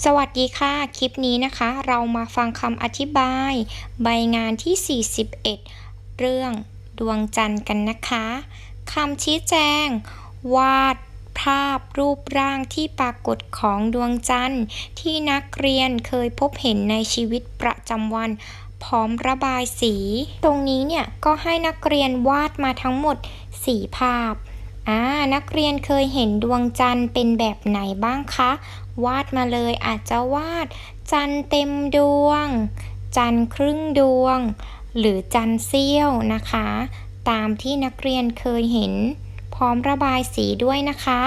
สวัสดีค่ะ คลิปนี้นะคะ เรามาฟังคำอธิบาย ใบงานที่ 41 เรื่องดวงจันทร์กันนะคะคำชี้แจง วาดภาพรูปร่างที่ปรากฏของดวงจันทร์ ที่นักเรียนเคยพบเห็นในชีวิตประจำวัน พร้อมระบายสี ตรงนี้เนี่ยก็ให้นักเรียนวาดมาทั้งหมด 4 ภาพ อ่านักเรียนเคยเห็นดวงจันทร์เป็นแบบไหนบ้างคะ วาดมาเลยอาจจะวาด จันทร์เต็มดวง จันทร์ครึ่งดวง หรือจันทร์เสี้ยวนะคะ ตามที่นักเรียนเคยเห็น พร้อมระบายสีด้วยนะคะ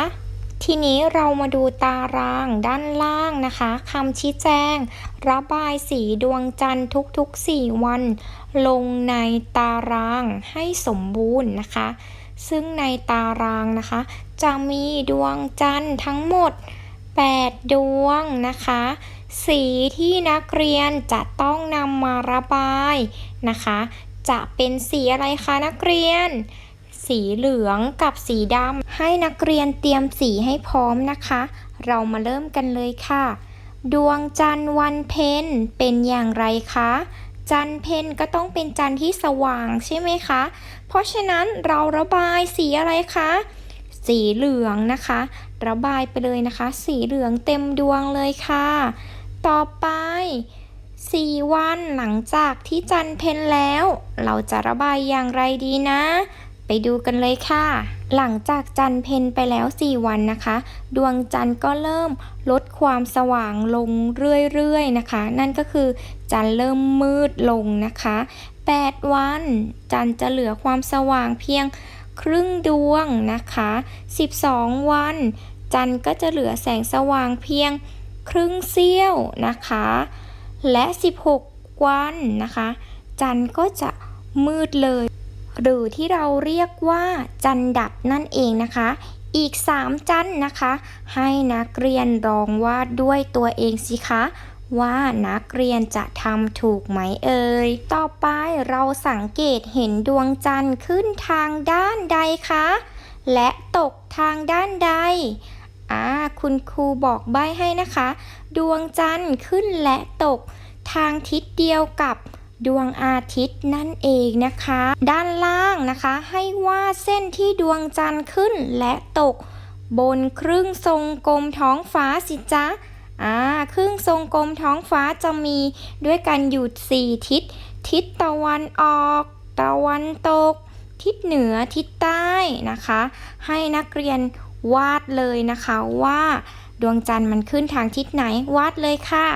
ทีนี้เรามาดูตารางด้านล่างนะคะคำชี้แจง ระบายสีดวงจันทร์ทุกๆ 4 วัน ลงในตารางให้สมบูรณ์นะคะ ซึ่งในตารางนะคะ จะมีดวงจันทร์ทั้งหมด 8 ดวงนะคะ สีที่นักเรียนจะต้องนำมาระบายนะคะ จะเป็นสีอะไรคะนักเรียน สีเหลืองกับสีดำให้นักเรียนเตรียมสีให้พร้อมนะคะ เรามาเริ่มกันเลยค่ะ ดวงจันทร์วันเพ็ญเป็นอย่างไรคะ จันเพนก็ต้องเป็นจันที่สว่างใช่ไหมคะ เพราะฉะนั้นเราระบายสีอะไรคะ สีเหลืองนะคะ ระบายไปเลยนะคะ สีเหลืองเต็มดวงเลยค่ะ ต่อไปสีวันหลังจากที่จันเพนแล้ว เราจะระบายอย่างไรดีนะ ไปดูกันเลยค่ะ หลังจากจันเพ็ญไปแล้ว 4 วันนะคะ ดวงจันทร์ก็เริ่มลดความสว่างลงเรื่อยๆนะคะ นั่นก็คือจันเริ่มมืดลงนะคะ 8 วัน จันจะเหลือความสว่างเพียงครึ่งดวงนะคะ 12 วัน จันก็จะเหลือแสงสว่างเพียงครึ่งเสี้ยวนะคะ และ 16 วันนะคะ จันก็จะมืดเลย หรือที่เราเรียกว่าจันดับนั่นเองนะคะ อีก 3 จันนะคะ ให้นักเรียนลองวาดด้วยตัวเองสิคะว่านักเรียนจะทำถูกไหมเอ่ย ต่อไปเราสังเกตเห็นดวงจันทร์ขึ้นทางด้านใดคะ และตกทางด้านใด อ่า คุณครูบอกใบให้นะคะ ดวงจันทร์ขึ้นและตกทางทิศเดียวกับ ดวงอาทิตย์นั่นเองนะคะ ด้านล่างนะคะให้วาดเส้นที่ดวงจันทร์ขึ้นและตก บนครึ่งทรงกลมท้องฟ้าสิจ๊ะอ่าครึ่งทรงกลมท้องฟ้าจะมีด้วยกันอยู่สี่ทิศ ทิศตะวันออก ตะวันตก ทิศเหนือทิศใต้นะคะ ให้นักเรียนวาดเลยนะคะว่า ดวงจันทร์มันขึ้นทางทิศไหนวาดเลยค่ะ